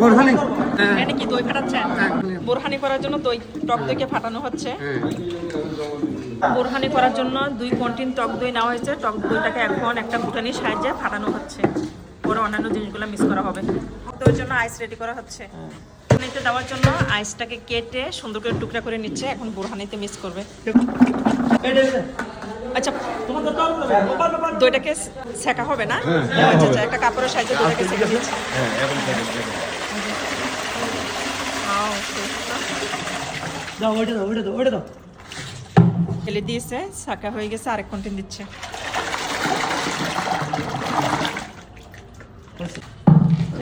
বোরহানি? এটা কি দই ফাটাচ্ছে হ্যাঁ। বোরহানি করার জন্য দই টক দইকে ফাটানো হচ্ছে। বোরহানি করার জন্য দুই কন্টিন টক দই নেওয়া হয়েছে। টক দইটাকে এখন একটা ফুটানির সাহায্যে ফাটানো হচ্ছে। পরে অন্যান্য জিনিসগুলো মিক্স করা হবে। ওই জন্য আইস রেডি করা হচ্ছে। বোরহানিতে দেওয়ার জন্য আইসটাকে কেটে সুন্দর করে টুকরা করে নিচ্ছে। এখন বোরহানিতে মিক্স করবে। আচ্ছা দইটাকে সেকা হবে না? আচ্ছা আচ্ছা একটা কাপড়ের সাহায্যে দইটাকে সেকে দিচ্ছে। দাও ওইটা দাও ওইটা দাও ওইটা দাও। ফেলে দিয়েছে শাকা হয়ে গেছে আরেক কন্টেন দিচ্ছে।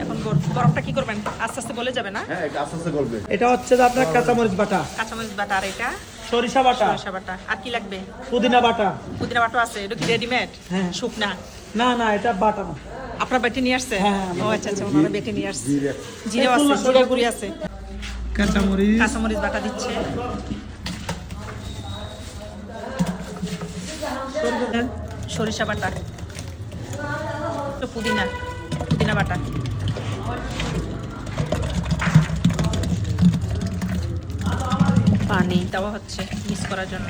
এখন গর- গরমটা কি করবেন? আস্তে আস্তে বলে যাবে না? হ্যাঁ এটা আস্তে আস্তে করবে এটা হচ্ছে যে আপনার কাঁচামরিচ বাটা। কাঁচামরিচ বাটা আর এটা? সরিষা বাটা। সরষা বাটা। আর কি লাগবে? পুদিনা বাটা। পুদিনা বাটা আছে। এটা কি রেডিমেড হ্যাঁ। শুকনা? না না এটা বাটা না। আপনার বেটে নিয়ে আসছে? হ্যাঁ, ও আচ্ছা আচ্ছা ওনারা বেটে নিয়ে আসছে। জিরে। আছে জিরে গুঁড়ি আছে। কাঁচামরিচ। কাঁচামরিচ বাটা দিচ্ছে। সরিষা বাটা। তো পুদিনা পুদিনা বাটা। পানি দেওয়া হচ্ছে মিক্স করার জন্য।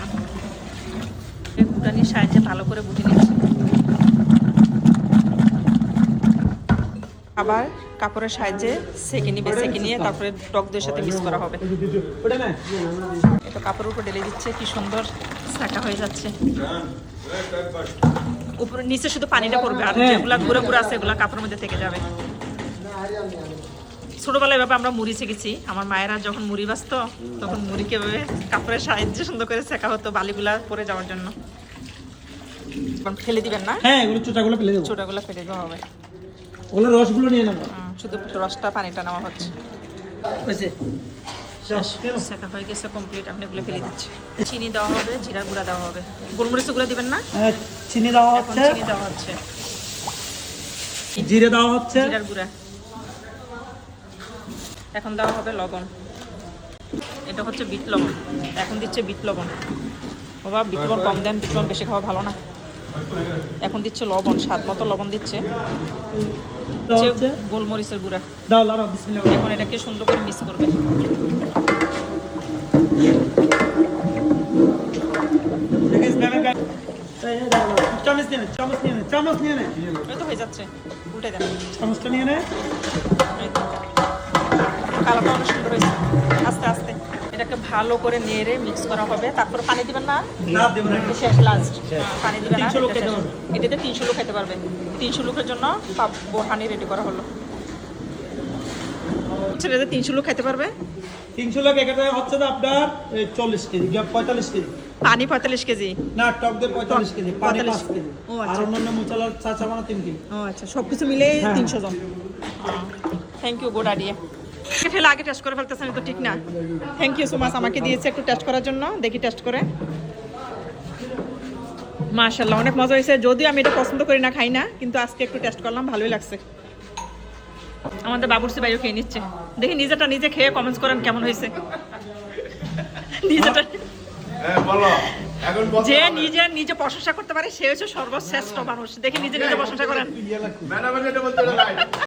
এই বুটানির সাহায্যে ভালো করে বুটে নিচ্ছে। আবার কাপড়ের সাহায্যে সেকে নিবে, সেকে নিয়ে তারপরে টক দইয়ের সাথে মিক্স করা হবে। এটা কাপড়ের উপর ঢেলে দিচ্ছে, কি সুন্দর শাখা হয়ে যাচ্ছে। উপরে, নিচে শুধু পানিটা পড়বে, আর। যেগুলা ঘুরে ঘুরে আছে, এগুলা কাপড়ের মধ্যে থেকে যাবে। ছোটবেলায় এভাবে আমরা মুড়ি শিখেছি আমার মায়েরা যখন মুড়ি বাঁচত তখন মুড়িকে এভাবে কাপড়ের সাহায্যে সুন্দর করে শেখা হতো বালিগুলা পরে যাওয়ার জন্য। ফেলে দিবেন না? হ্যাঁ এগুলো চোটাগুলো ফেলে দেবো। ছোটাগুলো ফেলে দেওয়া হবে। ওগুলো রসগুলো নিয়ে নেব। শুধু রসটা পানিটা নেওয়া হচ্ছে। শেখা হয়ে গেছে কমপ্লিট আপনি এগুলো ফেলে দিচ্ছি। চিনি দেওয়া হবে জিরা গুঁড়া দেওয়া হবে। গোলমরিচ গুঁড়া দিবেন না? হ্যাঁ, চিনি দেওয়া হচ্ছে। চিনি দেওয়া হচ্ছে। জিরে দেওয়া হচ্ছে। জিরার গুঁড়া। এখন দেওয়া হবে লবণ। এটা হচ্ছে বিট লবণ। এখন দিচ্ছে বিট লবণ। বাবা বিট লবণ কম দেন বিট লবণ বেশি খাওয়া ভালো না। এখন দিচ্ছে লবণ স্বাদ মতো লবণ দিচ্ছে। গোলমরিচের গুঁড়া। এখন এটাকে সুন্দর করে মিক্স করবে। চামচ নিয়ে নে চামচ নিয়ে নে চামচ নিয়ে নে। তো হয়ে যাচ্ছে। উল্টে দেন। চামচটা নিয়ে নে। কালারটা অনেক সুন্দর হয়েছে। আস্তে আস্তে। এটাকে ভালো করে নেড়ে মিক্স করা হবে। তারপর পানি দিবেন না? না না। শেষ লাস্ট পানি দিবেন না। লোক খেতে পারবে। এটাতে তিনশো লোক খেতে পারবে। তিনশো লোকের জন্য বোরহানি রেডি করা হলো। ছেলেতে তিনশো লোক খেতে পারবে? তিনশো লোক এখানে হচ্ছে আপনার চল্লিশ কেজি পঁয়তাল্লিশ কেজি। পানি পঁয়তাল্লিশ কেজি? না টক দিয়ে পঁয়তাল্লিশ কেজি পানি পাঁচ কেজি। ও, আর আচ্ছা। অন্যান্য চা তিন কেজি। ও আচ্ছা সব কিছু মিলে হ্যাঁ। তিনশো জন। থ্যাংক ইউ গুড আইডিয়া ফেলে আগে টেস্ট করে ফেলতেছেন তো ঠিক না। থ্যাংক ইউ সো মাচ আমাকে দিয়েছে একটু টেস্ট করার জন্য দেখি টেস্ট করে। মাশাল্লাহ অনেক মজা হয়েছে। যদিও আমি এটা পছন্দ করি না খাই না কিন্তু আজকে একটু টেস্ট করলাম ভালোই লাগছে। আমাদের বাবুর্সি বাইও খেয়ে নিচ্ছে। দেখি নিজেটা নিজে খেয়ে কমেন্টস করেন কেমন হয়েছে। নিজেটা হ্যাঁ যে নিজে নিজে প্রশংসা করতে পারে সে হচ্ছে সর্বশ্রেষ্ঠ মানুষ। দেখি নিজে নিজে প্রশংসা করেন।